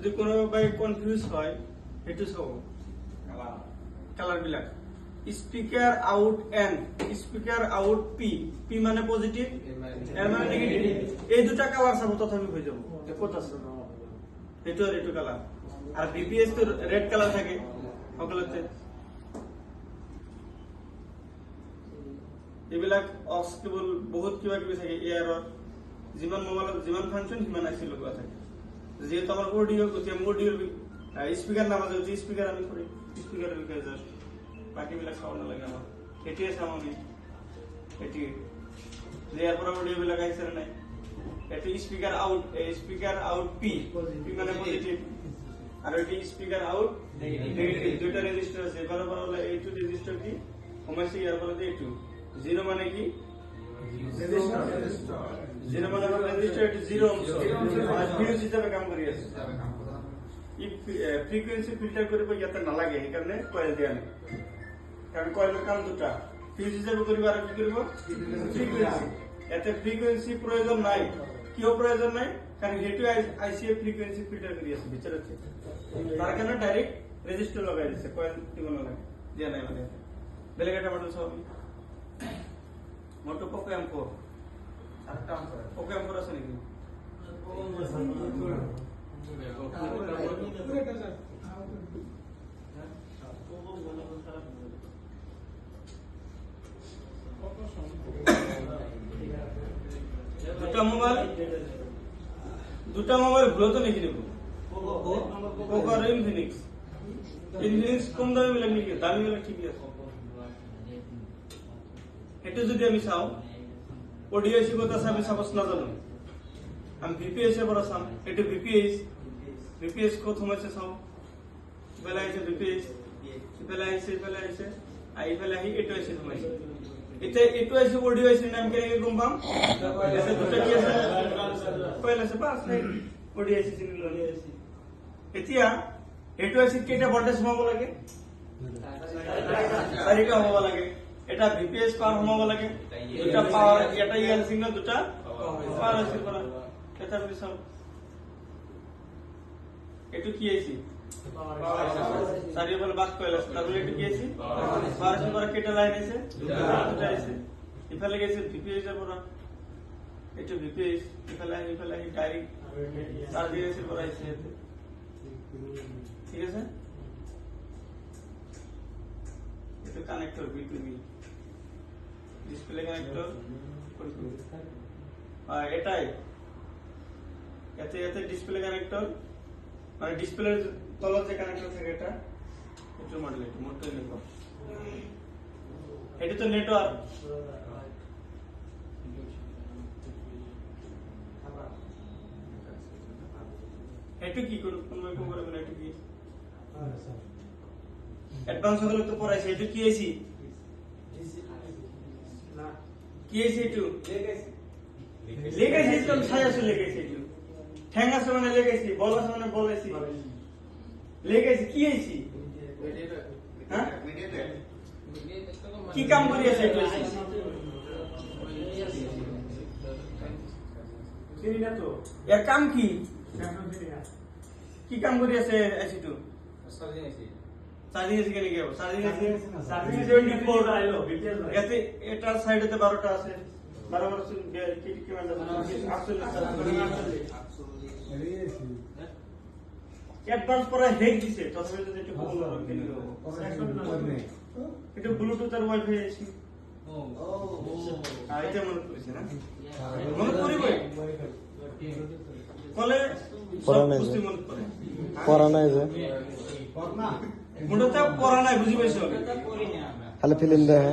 যদি কোনোবাই কনফিউজ হয় সেইটো চাব কালাৰ বিলাক speaker out N speaker out P P মানে পজিটিভ এন মানে নেগেটিভ এই দুটা কালাৰ চাব তথাপি হৈ যাব। ক'ত আছে? সেইটো আৰু এইটো কালাৰ আৰু বি পি এছ টো ৰেড কালাৰ থাকে। সকলোতে। এইবিলাক অক্স কেবল বহুত কিবা কিবি থাকে এয়াৰৰ যিমান মোবাইলত যিমান ফাংচন সিমান আইচি লগোৱা থাকে। যিহেতু গতিকে মোৰ অডিঅ'ৰ স্পীকাৰ নামাজে গতিকে স্পীকাৰ আমি কৰিম স্পীকাৰৰ বিষয়ে জাষ্ট বাকীবিলাক চাব নালাগে আমাৰ সেইটোৱে চাম আমি সেইটোৱে যে ইয়াৰ পৰা অডিঅ' বিলাক আহিছে নে নাই এইটো speaker out speaker out P P মানে পজিটিভ আৰু এটি স্পীকাৰ আউট নেগেটিভ দুইটা ৰেজিষ্টাৰ আছে। এবাৰ পৰা এইটো ৰেজিষ্টাৰ কি? সোমাইছে ইয়াৰ পৰা এইটো জিৰ' মানে কি? মানে ফ্ৰিকুৱেঞ্চি ফিল্টাৰ কৰিব ইয়াতে কাম দুটা ফিউজ হিচাপে কৰিব আৰু কি কৰিব ফ্ৰিকুৱেঞ্চি ইয়াতে ফ্ৰিকুৱেঞ্চি প্ৰয়োজন নাই কিয় প্ৰয়োজন নাই কাৰণ সেইটো I C A frequency filter কৰি আছে ভিতৰত তাৰ কাৰণে ডাইৰেক্ট ৰেজিষ্টাৰ লগাই দিছে কয়েল দিয়া নাই মানে বেলেগ এটা মডেল আমি মোৰটো Poco M four Poco M four আছে নেকি? দুটা মোবাইল? দুটা মোবাইল ভুলতো লিখি দিব পোকো। আর ইনফিনিক্স ইনফিনিক্স কম দামি বিলাক নেকি দামি বিলাক ঠিকই আছে। সেইটো যদি আমি চাওঁ অডিঅ' ক'ত আছে আমি চাপজ নাজানো আমি ভি পি এইচৰ পৰা চাম এইটো V P H V P H ক'ত সোমাইছে চাওঁ ইফালে আহিছে ভি পি এইচ ইফালে আহিছে ইফালে আহিছে আহি ইফালে আহি এইটো আইচি সোমাইছে এতিয়া এইটো আইচি অডিঅ' আইচিৰ নাম কেনেকে গম পাম ইয়াতে দুটা কি আছে কইল আছে অডিঅ' ল'লে এতিয়া এইটো আইচিত কেইটা ভল্টেজ সোমাব লাগে চাৰিটা সোমাব লাগে এটা ভিপিএস পাৰ সোমাব লাগে। দুটা পাৱাৰ এটা ইয়াৰ সিগনেল দুটা পাৱাৰ আছে পৰা এটা বুলি চাওঁ এইটো কি আহিছে চাৰিওফালে বাছ কইল আছে। তাৰপৰা এইটো কি আহিছে পাৱাৰ আছে পৰা কেইটা লাইন আছে? দুটা আহিছে ইফালে গৈছে ভিপিএস ৰ পৰা। এইটো ভিপিএস ইফালে আহি ইফালে আহি ডাইৰেক্ট চাৰ্জিং আছে, পৰা আহিছে ইয়াতে। ঠিক আছে? itu connector B2B display connector আর এটাই। এতে এতে ডিসপ্লে কানেক্টর মানে ডিসপ্লের তলত যে কানেক্টর থাকে এটা। এটা মডেল এটা মোটো নেটওয়ার্ক এটা তো নেটওয়ার্ক এটা কি কোন কোন করে এটা কি? অ্যাডভান্স হলে তো পড়াইছে এটা কি আইছি কি আইছি একটু লেগাইছি তো আছে লেগাইছি একটু। ঠ্যাং আছে মানে লেগাইছি বল আছে মানে বল আইছি লেগাইছি কি আইছি হ্যাঁ? কি কাম করি আছে একটু আইছি এর কাম কি? কি কাম করি আছে তো এতে এটার সাইডেতে বারোটা আছে। বারো বারো কি কি মানে আটচল্লিশ। অ্যাডভান্স করা হেক দিছে তথাপি যদি একটু ভুল হয় কেন এটা ব্লুটুথ আর ওয়াইফাই আছে। আর এটা মনে করেছে না? মনে করিবই কলে পড়া সব নাই যে। মনে করে পড়া নাই যে। মোটাতে পড়া নাই বুঝি পাইছো? খালি ফিল্ম দেখে